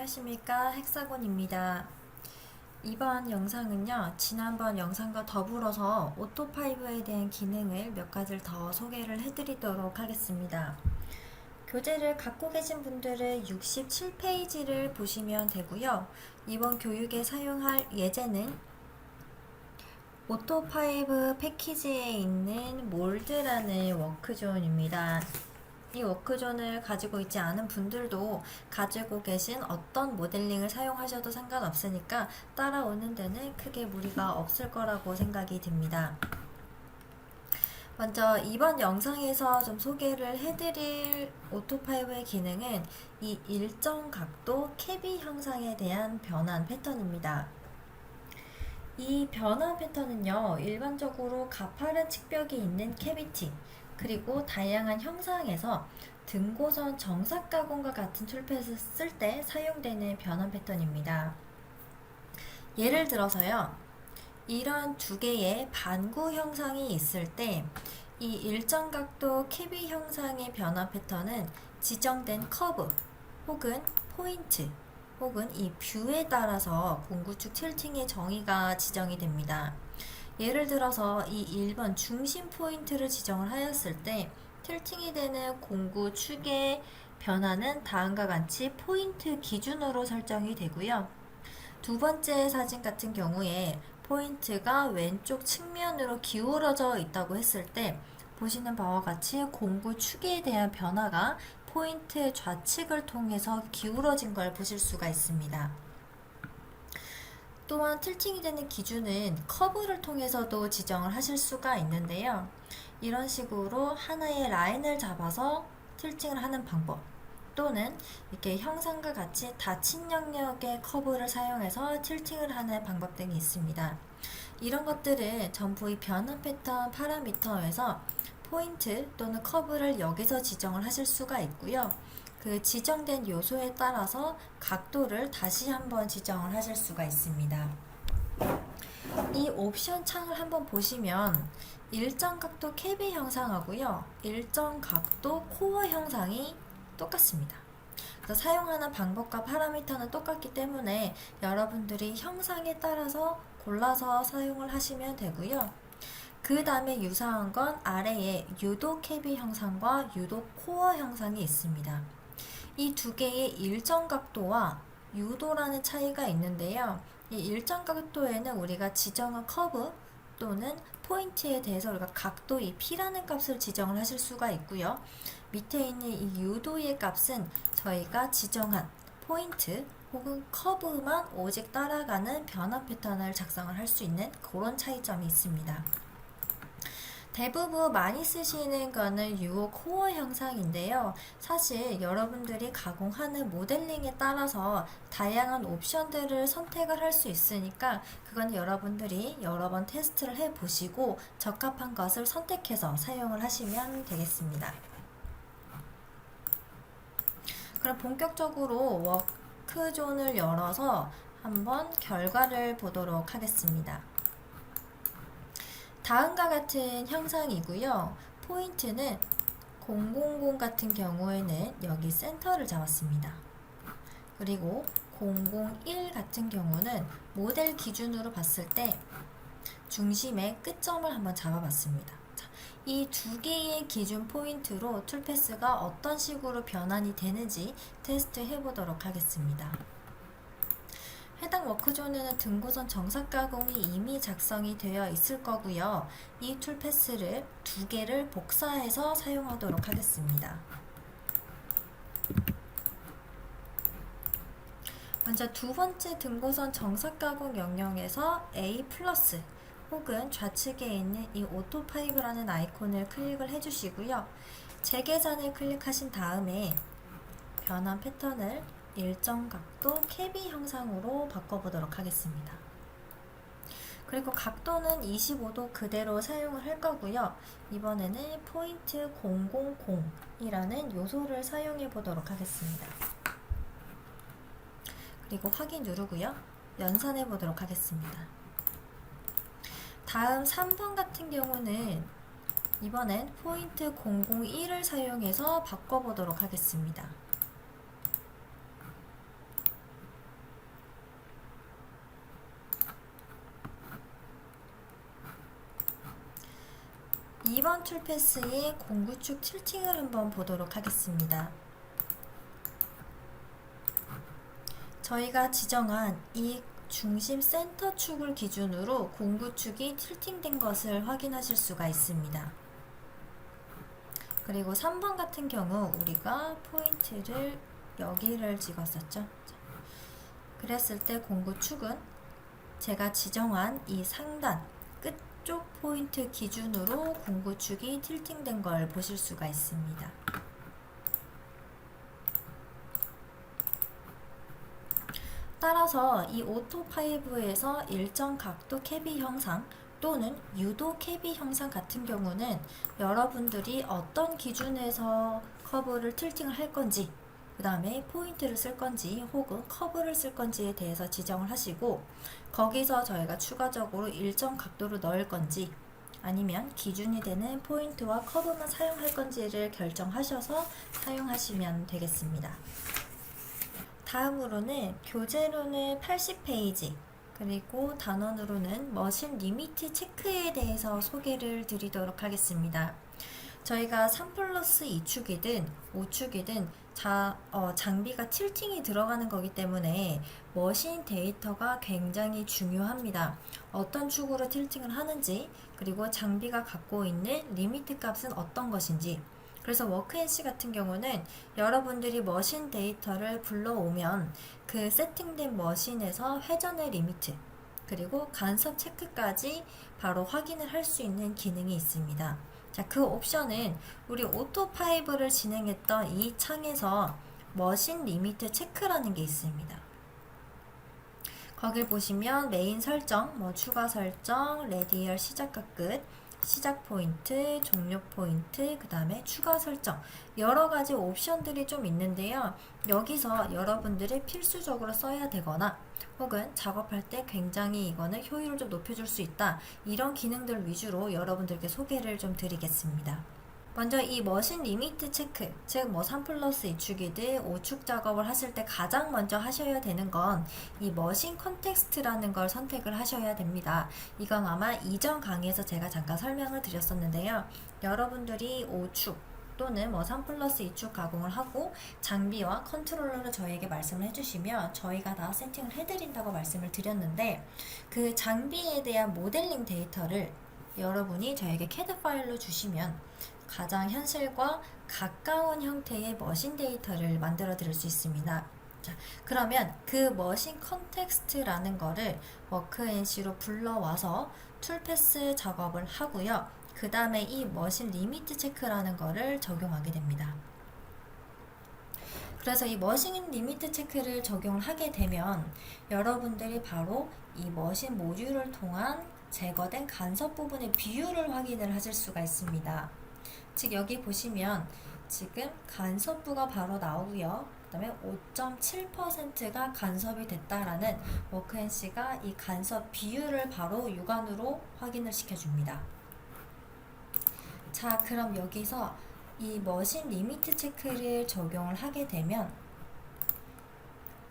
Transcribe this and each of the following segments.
안녕하십니까 헥사곤입니다. 이번 영상은요 지난번 영상과 더불어서 오토5에 대한 기능을 몇 가지를 더 소개를 해드리도록 하겠습니다. 교재를 갖고 계신 분들은 67페이지를 보시면 되고요. 이번 교육에 사용할 예제는 오토5 패키지에 있는 몰드라는 워크존입니다. 이 워크존을 가지고 있지 않은 분들도 가지고 계신 어떤 모델링을 사용하셔도 상관없으니까 따라오는 데는 크게 무리가 없을 거라고 생각이 듭니다. 먼저 이번 영상에서 좀 소개를 해드릴 오토5의 기능은 이 일정 각도 캐비 형상에 대한 변환 패턴입니다. 이 변환 패턴은요, 일반적으로 가파른 측벽이 있는 캐비티, 그리고 다양한 형상에서 등고선 정삭 가공과 같은 툴펫을 쓸 때 사용되는 변환 패턴입니다. 예를 들어서요, 이런 두 개의 반구 형상이 있을 때, 이 일정 각도 캐비 형상의 변화 패턴은 지정된 커브 혹은 포인트 혹은 이 뷰에 따라서 공구축 틸팅의 정의가 지정이 됩니다. 예를 들어서 이 1번 중심 포인트를 지정을 하였을 때 틸팅이 되는 공구 축의 변화는 다음과 같이 포인트 기준으로 설정이 되고요. 두 번째 사진 같은 경우에 포인트가 왼쪽 측면으로 기울어져 있다고 했을 때 보시는 바와 같이 공구 축에 대한 변화가 포인트 좌측을 통해서 기울어진 걸 보실 수가 있습니다. 또한 틸팅이 되는 기준은 커브를 통해서도 지정을 하실 수가 있는데요. 이런 식으로 하나의 라인을 잡아서 틸팅을 하는 방법 또는 이렇게 형상과 같이 닫힌 영역의 커브를 사용해서 틸팅을 하는 방법 등이 있습니다. 이런 것들은 전부 이 변환 패턴 파라미터에서 포인트 또는 커브를 여기서 지정을 하실 수가 있고요. 그 지정된 요소에 따라서 각도를 다시 한번 지정을 하실 수가 있습니다. 이 옵션 창을 한번 보시면 일정 각도 캡이 형상하고요. 일정 각도 코어 형상이 똑같습니다. 그래서 사용하는 방법과 파라미터는 똑같기 때문에 여러분들이 형상에 따라서 골라서 사용을 하시면 되고요. 그 다음에 유사한 건 아래에 유도 캡이 형상과 유도 코어 형상이 있습니다. 이 두 개의 일정 각도와 유도라는 차이가 있는데요. 이 일정 각도에는 우리가 지정한 커브 또는 포인트에 대해서 우리가 각도 이 P라는 값을 지정을 하실 수가 있고요. 밑에 있는 이 유도의 값은 저희가 지정한 포인트 혹은 커브만 오직 따라가는 변화 패턴을 작성을 할 수 있는 그런 차이점이 있습니다. 대부분 많이 쓰시는 거는 유호 코어 형상인데요. 사실 여러분들이 가공하는 모델링에 따라서 다양한 옵션들을 선택을 할 수 있으니까 그건 여러분들이 여러 번 테스트를 해 보시고 적합한 것을 선택해서 사용을 하시면 되겠습니다. 그럼 본격적으로 워크존을 열어서 한번 결과를 보도록 하겠습니다. 다음과 같은 형상이고요. 포인트는 000 같은 경우에는 여기 센터를 잡았습니다. 그리고 001 같은 경우는 모델 기준으로 봤을 때 중심의 끝점을 한번 잡아봤습니다. 이 두 개의 기준 포인트로 툴패스가 어떤 식으로 변환이 되는지 테스트 해보도록 하겠습니다. 해당 워크존에는 등고선 정삭 가공이 이미 작성이 되어 있을 거고요. 이 툴패스를 두 개를 복사해서 사용하도록 하겠습니다. 먼저 두 번째 등고선 정삭 가공 영역에서 A 플러스 혹은 좌측에 있는 이 오토5라는 아이콘을 클릭을 해주시고요. 재계산을 클릭하신 다음에 변환 패턴을 일정 각도 캐비 형상으로 바꿔보도록 하겠습니다. 그리고 각도는 25도 그대로 사용을 할 거고요. 이번에는 포인트 000이라는 요소를 사용해 보도록 하겠습니다. 그리고 확인 누르고요. 연산해 보도록 하겠습니다. 다음 3번 같은 경우는 이번엔 포인트 001을 사용해서 바꿔보도록 하겠습니다. 2번 툴패스의 공구축 틸팅을 한번 보도록 하겠습니다. 저희가 지정한 이 중심 센터 축을 기준으로 공구축이 틸팅된 것을 확인하실 수가 있습니다. 그리고 3번 같은 경우 우리가 포인트를 여기를 찍었었죠. 그랬을 때 공구축은 제가 지정한 이 상단 끝쪽 포인트 기준으로 공구축이 틸팅된 걸 보실 수가 있습니다. 따라서 이 오토5에서 일정 각도 캐비 형상 또는 유도 캐비 형상 같은 경우는 여러분들이 어떤 기준에서 커브를 틸팅을 할 건지 그 다음에 포인트를 쓸 건지 혹은 커브를 쓸 건지에 대해서 지정을 하시고 거기서 저희가 추가적으로 일정 각도로 넣을 건지 아니면 기준이 되는 포인트와 커브만 사용할 건지를 결정하셔서 사용하시면 되겠습니다. 다음으로는 교재로는 80페이지 그리고 단원으로는 머신 리미트 체크에 대해서 소개를 드리도록 하겠습니다. 저희가 3 플러스 2축이든 5축이든 자, 어, 장비가 틸팅이 들어가는 거기 때문에 머신 데이터가 굉장히 중요합니다. 어떤 축으로 틸팅을 하는지 그리고 장비가 갖고 있는 리미트 값은 어떤 것인지 그래서 워크앤시 같은 경우는 여러분들이 머신 데이터를 불러오면 그 세팅된 머신에서 회전의 리미트 그리고 간섭 체크까지 바로 확인을 할 수 있는 기능이 있습니다. 자, 그 옵션은 우리 오토5를 진행했던 이 창에서 머신 리미트 체크라는 게 있습니다. 거길 보시면 메인 설정, 뭐 추가 설정, 레디얼 시작과 끝, 시작 포인트, 종료 포인트, 그 다음에 추가 설정 여러 가지 옵션들이 좀 있는데요. 여기서 여러분들이 필수적으로 써야 되거나 혹은 작업할 때 굉장히 이거는 효율을 좀 높여줄 수 있다. 이런 기능들 위주로 여러분들께 소개를 좀 드리겠습니다. 먼저 이 머신 리미트 체크, 즉 뭐 3 플러스 2축이든 5축 작업을 하실 때 가장 먼저 하셔야 되는 건 이 머신 컨텍스트라는 걸 선택을 하셔야 됩니다. 이건 아마 이전 강의에서 제가 잠깐 설명을 드렸었는데요. 여러분들이 5축 또는 뭐 3 플러스 2축 가공을 하고 장비와 컨트롤러를 저희에게 말씀을 해주시면 저희가 다 세팅을 해드린다고 말씀을 드렸는데 그 장비에 대한 모델링 데이터를 여러분이 저에게 CAD 파일로 주시면 가장 현실과 가까운 형태의 머신 데이터를 만들어 드릴 수 있습니다. 자, 그러면 그 머신 컨텍스트라는 거를 워크앤시로 불러와서 툴패스 작업을 하고요. 그 다음에 이 머신 리미트 체크라는 거를 적용하게 됩니다. 그래서 이 머신 리미트 체크를 적용을 하게 되면 여러분들이 바로 이 머신 모듈을 통한 제거된 간섭 부분의 비율을 확인을 하실 수가 있습니다. 즉 여기 보시면 지금 간섭부가 바로 나오고요. 그 다음에 5.7%가 간섭이 됐다라는 워크앤시가 이 간섭 비율을 바로 육안으로 확인을 시켜줍니다. 자, 그럼 여기서 이 머신 리미트 체크를 적용을 하게 되면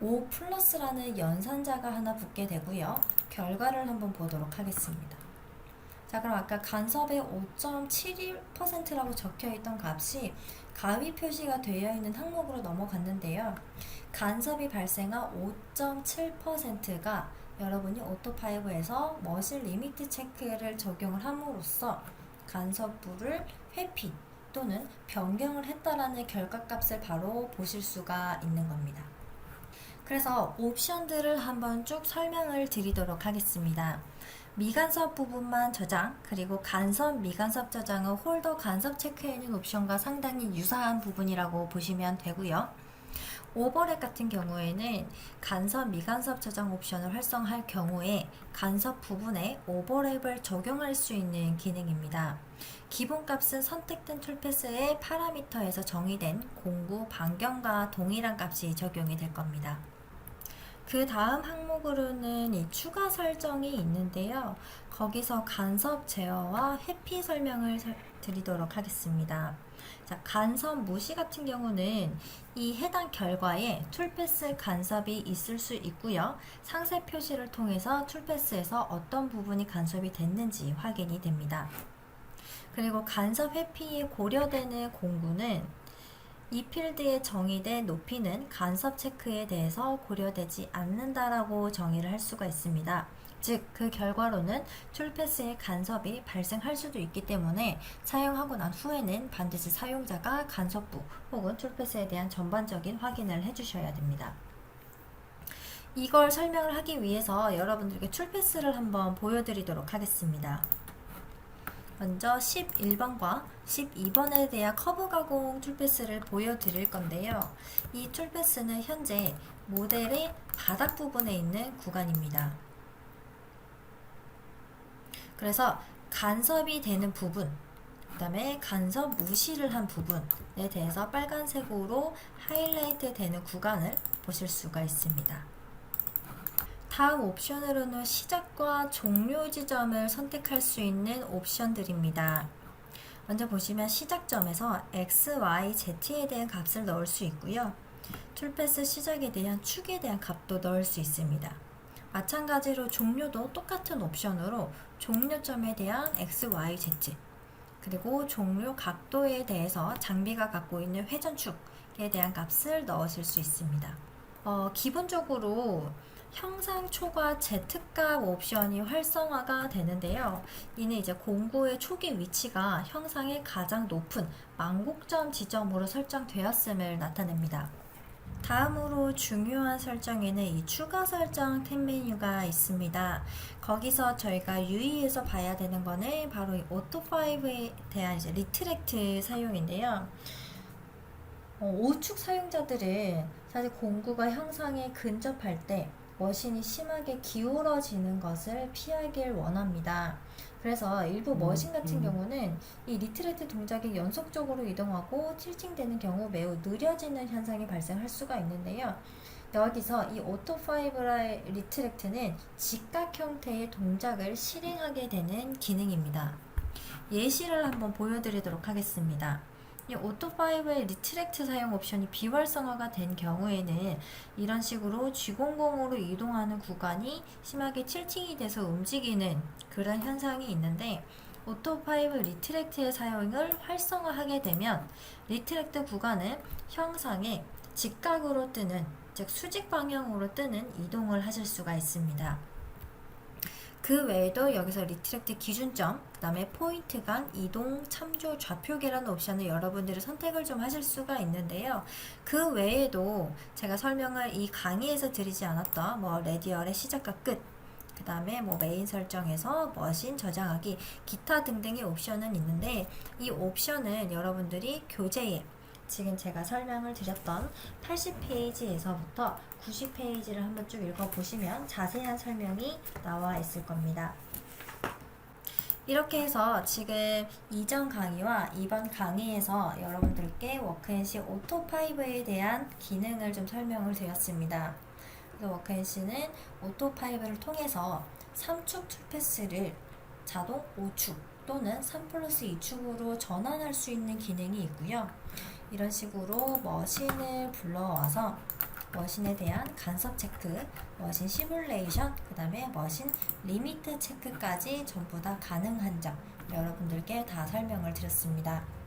5 플러스라는 연산자가 하나 붙게 되고요. 결과를 한번 보도록 하겠습니다. 자, 그럼 아까 간섭의 5.71%라고 적혀 있던 값이 가위 표시가 되어 있는 항목으로 넘어갔는데요. 간섭이 발생한 5.7%가 여러분이 오토5에서 머신 리미트 체크를 적용을 함으로써 간섭부를 회피 또는 변경을 했다라는 결과값을 바로 보실 수가 있는 겁니다. 그래서 옵션들을 한번 쭉 설명을 드리도록 하겠습니다. 미간섭 부분만 저장, 그리고 간섭, 미간섭 저장은 홀더 간섭 있는 옵션과 상당히 유사한 부분이라고 보시면 되고요. 오버랩 같은 경우에는 간섭, 미간섭 저장 옵션을 활성화할 경우에 간섭 부분에 오버랩을 적용할 수 있는 기능입니다. 기본값은 선택된 툴패스의 파라미터에서 정의된 공구 반경과 동일한 값이 적용이 될 겁니다. 그 다음 항목으로는 이 추가 설정이 있는데요. 거기서 간섭 제어와 회피 설명을 드리도록 하겠습니다. 자, 간섭 무시 같은 경우는 이 해당 결과에 툴패스 간섭이 있을 수 있고요. 상세 표시를 통해서 툴패스에서 어떤 부분이 간섭이 됐는지 확인이 됩니다. 그리고 간섭 회피에 고려되는 공구는 이 필드에 정의된 높이는 간섭 체크에 대해서 고려되지 않는다라고 정의를 할 수가 있습니다. 즉, 그 결과로는 툴패스에 간섭이 발생할 수도 있기 때문에 사용하고 난 후에는 반드시 사용자가 간섭부 혹은 툴패스에 대한 전반적인 확인을 해주셔야 됩니다. 이걸 설명을 하기 위해서 여러분들께 툴패스를 한번 보여드리도록 하겠습니다. 먼저 11번과 12번에 대한 커브 가공 툴패스를 보여드릴 건데요. 이 툴패스는 현재 모델의 바닥 부분에 있는 구간입니다. 그래서 간섭이 되는 부분, 그 다음에 간섭 무시를 한 부분에 대해서 빨간색으로 하이라이트 되는 구간을 보실 수가 있습니다. 다음 옵션으로는 시작과 종료 지점을 선택할 수 있는 옵션들입니다. 먼저 보시면 시작점에서 x, y, z에 대한 값을 넣을 수 있고요. 툴패스 시작에 대한 축에 대한 값도 넣을 수 있습니다. 마찬가지로 종료도 똑같은 옵션으로 종료점에 대한 x, y, z 그리고 종료 각도에 대해서 장비가 갖고 있는 회전축에 대한 값을 넣으실 수 있습니다. 어, 기본적으로 형상 초과 Z값 옵션이 활성화가 되는데요. 이는 이제 공구의 초기 위치가 형상의 가장 높은 망곡점 지점으로 설정되었음을 나타냅니다. 다음으로 중요한 설정에는 이 추가 설정 탭 메뉴가 있습니다. 거기서 저희가 유의해서 봐야 되는 거는 바로 이 오토5에 대한 이제 리트렉트 사용인데요. 어, 우측 사용자들은 사실 공구가 형상에 근접할 때 머신이 심하게 기울어지는 것을 피하길 원합니다. 그래서 일부 음, 머신 같은 음. 경우는 이 리트레트 동작이 연속적으로 이동하고 틸팅되는 경우 매우 느려지는 현상이 발생할 수가 있는데요. 여기서 이 오토5의 리트렉트는 직각 형태의 동작을 실행하게 되는 기능입니다. 예시를 한번 보여드리도록 하겠습니다. 이 오토5의 리트렉트 사용 옵션이 비활성화가 된 경우에는 이런 식으로 G00으로 이동하는 구간이 심하게 틸팅이 돼서 움직이는 그런 현상이 있는데 오토5 리트렉트의 사용을 활성화하게 되면 리트렉트 구간은 형상에 직각으로 뜨는 즉 수직 방향으로 뜨는 이동을 하실 수가 있습니다. 그 외에도 여기서 리트렉트 기준점, 그 다음에 포인트 간 이동 참조 좌표계라는 옵션을 여러분들이 선택을 좀 하실 수가 있는데요. 그 외에도 제가 설명을 이 강의에서 드리지 않았던 뭐 레디얼의 시작과 끝, 그 다음에 뭐 메인 설정에서 머신 저장하기, 기타 등등의 옵션은 있는데 이 옵션은 여러분들이 교재에 지금 제가 설명을 드렸던 80페이지에서부터 90페이지를 한번 쭉 읽어보시면 자세한 설명이 나와 있을 겁니다. 이렇게 해서 지금 이전 강의와 이번 강의에서 여러분들께 워크앤시 오토5에 대한 기능을 좀 설명을 드렸습니다. 워크앤시는 오토5를 통해서 3축 툴패스를 자동 5축 또는 3 플러스 2축으로 전환할 수 있는 기능이 있고요. 이런 식으로 머신을 불러와서 머신에 대한 간섭 체크, 머신 시뮬레이션, 그 다음에 머신 리미트 체크까지 전부 다 가능한 점 여러분들께 다 설명을 드렸습니다.